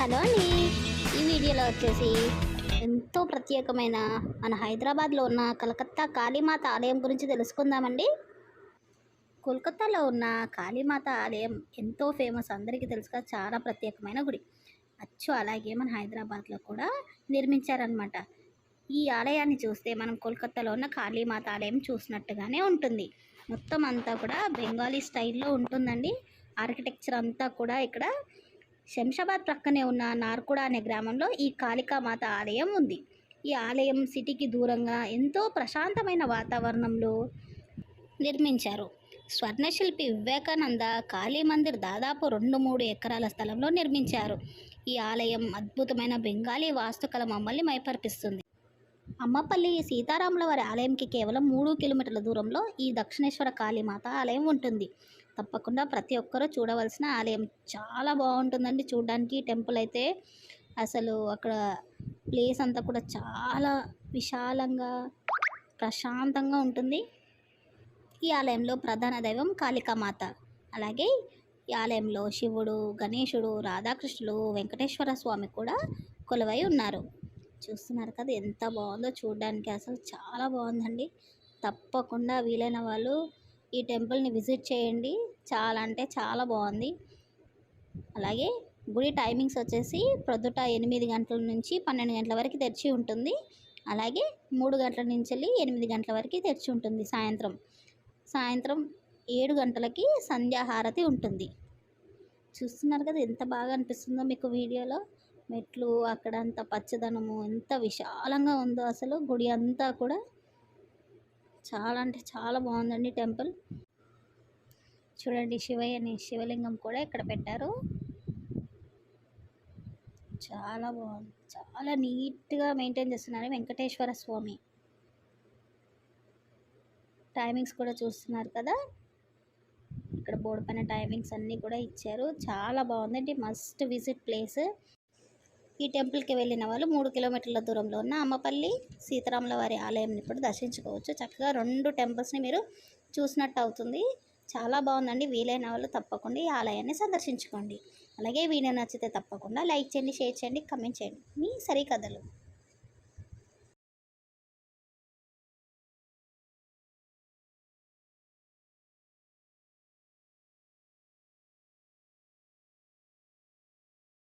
Hello అండి. ఈ వీడియోలో వచ్చేసి ఎంతో ప్రత్యేకమైన మన హైదరాబాద్లో ఉన్న కలకత్తా కాళీమాత ఆలయం గురించి తెలుసుకుందామండి. కోల్కతాలో ఉన్న కాళీమాత ఆలయం ఎంతో ఫేమస్ అందరికీ తెలుసుగా చాలా ప్రత్యేకమైన గుడి. అచ్చు అలాగే మన హైదరాబాద్లో కూడా నిర్మించారనమాట ఈ ఆలయాన్ని చూస్తే మనం కోల్కతాలో ఉన్న కాళీమాత ఆలయం చూసినట్టుగానే ఉంటుంది. మొత్తం అంతా కూడా బెంగాలీ స్టైల్లో ఉంటుందండి. ఆర్కిటెక్చర్ అంతా కూడా ఇక్కడ శంషాబాద్ ప్రక్కనే ఉన్న నార్కుడ అనే గ్రామంలో ఈ కాళికామాత ఆలయం ఉంది. ఈ ఆలయం సిటీకి దూరంగా ఎంతో ప్రశాంతమైన వాతావరణంలో నిర్మించారు. స్వర్ణశిల్పి వివేకానంద కాళీ మందిర్ దాదాపు రెండు మూడు ఎకరాల స్థలంలో నిర్మించారు. ఈ ఆలయం అద్భుతమైన బెంగాలీ వాస్తుకల మమ్మల్ని మైపర్పిస్తుంది. అమ్మపల్లి సీతారాముల వారి ఆలయంకి కేవలం మూడు కిలోమీటర్ల దూరంలో ఈ దక్షిణేశ్వర కాళీమాత ఆలయం ఉంటుంది. తప్పకుండా ప్రతి ఒక్కరూ చూడవలసిన ఆలయం. చాలా బాగుంటుందండి చూడడానికి టెంపుల్ అయితే. అసలు అక్కడ ప్లేస్ అంతా కూడా చాలా విశాలంగా ప్రశాంతంగా ఉంటుంది. ఈ ఆలయంలో ప్రధాన దైవం కాళికామాత. అలాగే ఈ ఆలయంలో శివుడు గణేశుడు రాధాకృష్ణుడు వెంకటేశ్వర స్వామి కూడా కొలువై ఉన్నారు. చూస్తున్నారు కదా ఎంత బాగుందో చూడడానికి. అసలు చాలా బాగుందండి. తప్పకుండా వీలైన వాళ్ళు ఈ టెంపుల్ని విజిట్ చేయండి. చాలా అంటే చాలా బాగుంది. అలాగే గుడి టైమింగ్స్ వచ్చేసి ప్రొద్దుట ఎనిమిది గంటల నుంచి పన్నెండు గంటల వరకు తెరిచి ఉంటుంది. అలాగే మూడు గంటల నుంచి వెళ్ళి ఎనిమిది గంటల వరకు తెరిచి ఉంటుంది సాయంత్రం. సాయంత్రం ఏడు గంటలకి సంధ్యాహారతి ఉంటుంది. చూస్తున్నారు కదా ఎంత బాగా అనిపిస్తుందో మీకు వీడియోలో. మెట్లు అక్కడ అంత పచ్చదనము ఎంత విశాలంగా ఉందో అసలు గుడి అంతా కూడా. చాలా అంటే చాలా బాగుందండి టెంపుల్. చూడండి శివయ్యని శివలింగం కూడా ఇక్కడ పెట్టారు. చాలా బాగుంది. చాలా నీట్గా మెయింటైన్ చేస్తున్నారు వెంకటేశ్వర స్వామి. టైమింగ్స్ కూడా చూస్తున్నారు కదా. ఇక్కడ బోర్డు పైన టైమింగ్స్ అన్నీ కూడా ఇచ్చారు. చాలా బాగుందండి. Must visit place. ఈ టెంపుల్కి వెళ్ళిన వాళ్ళు మూడు కిలోమీటర్ల దూరంలో ఉన్న అమ్మపల్లి సీతారాముల వారి ఆలయంని కూడా దర్శించుకోవచ్చు. చక్కగా రెండు టెంపుల్స్ని మీరు చూసినట్టు అవుతుంది. చాలా బాగుందండి. వీలైన వాళ్ళు తప్పకుండా ఈ ఆలయాన్ని సందర్శించుకోండి. అలాగే వీడియో నచ్చితే తప్పకుండా లైక్ చేయండి షేర్ చేయండి కమెంట్ చేయండి. మీ సరికథలు.